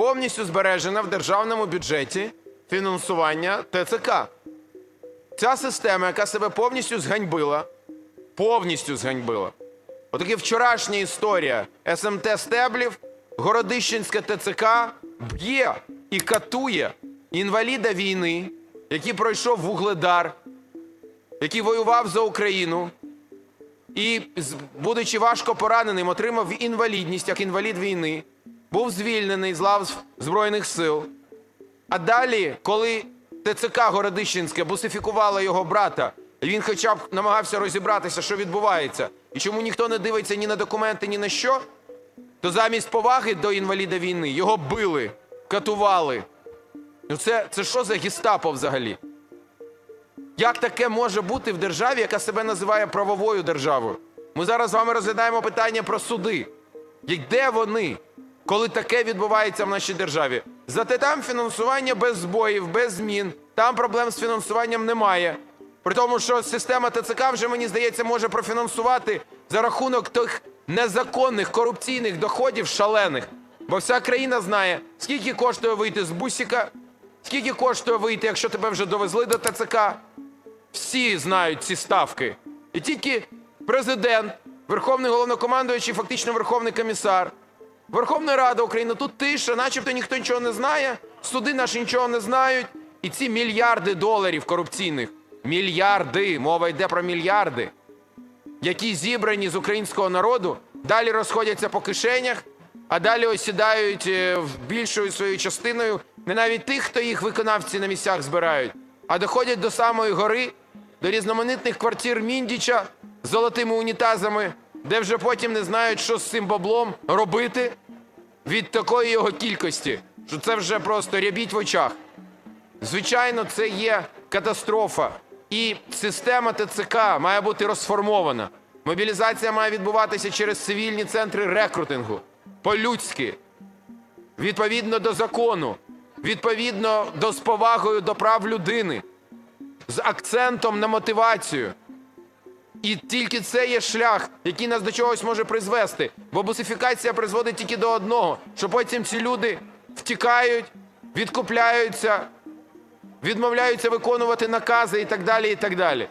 повністю збережено в державному бюджеті фінансування ТЦК. Ця система, яка себе повністю зганьбила, повністю зганьбила. Отаке вчорашня історія СМТ Стеблів, Городищенське ТЦК б'є і катує інваліда війни, який пройшов вугледар, який воював за Україну і, будучи важко пораненим, отримав інвалідність як інвалід війни, був звільнений з лав Збройних сил. А далі, коли ТЦК Городищенське бусифікувало його брата, і він хоча б намагався розібратися, що відбувається, і чому ніхто не дивиться ні на документи, ні на що, то замість поваги до інваліда війни його били, катували. Ну це, це що за гестапо взагалі? Як таке може бути в державі, яка себе називає правовою державою? Ми зараз з вами розглядаємо питання про суди. Де вони, коли таке відбувається в нашій державі? Зате там фінансування без збоїв, без змін, там проблем з фінансуванням немає. При тому, що система ТЦК вже, мені здається, може профінансувати за рахунок тих незаконних корупційних доходів шалених. Бо вся країна знає, скільки коштує вийти з бусіка, скільки коштує вийти, якщо тебе вже довезли до ТЦК. Всі знають ці ставки. І тільки президент, Верховний головнокомандуючий, фактично Верховний комісар, Верховна Рада України, тут тиша, начебто ніхто нічого не знає, суди наші нічого не знають. І ці мільярди доларів корупційних, мільярди, мова йде про мільярди, які зібрані з українського народу, далі розходяться по кишенях, а далі осідають е, більшою своєю частиною. Не навіть тих, хто їх виконавці на місцях збирають, а доходять до самої гори, до різноманітних квартир Міндіча з золотими унітазами, де вже потім не знають, що з цим баблом робити від такої його кількості, що це вже просто рябіть в очах. Звичайно, це є катастрофа. І система ТЦК має бути розформована. Мобілізація має відбуватися через цивільні центри рекрутингу, по-людськи, відповідно до закону, відповідно до з повагою до прав людини, з акцентом на мотивацію. І тільки це є шлях, який нас до чогось може призвести. Бо бусифікація призводить тільки до одного, що потім ці люди втікають, відкупляються, відмовляються виконувати накази і так далі. і так далі.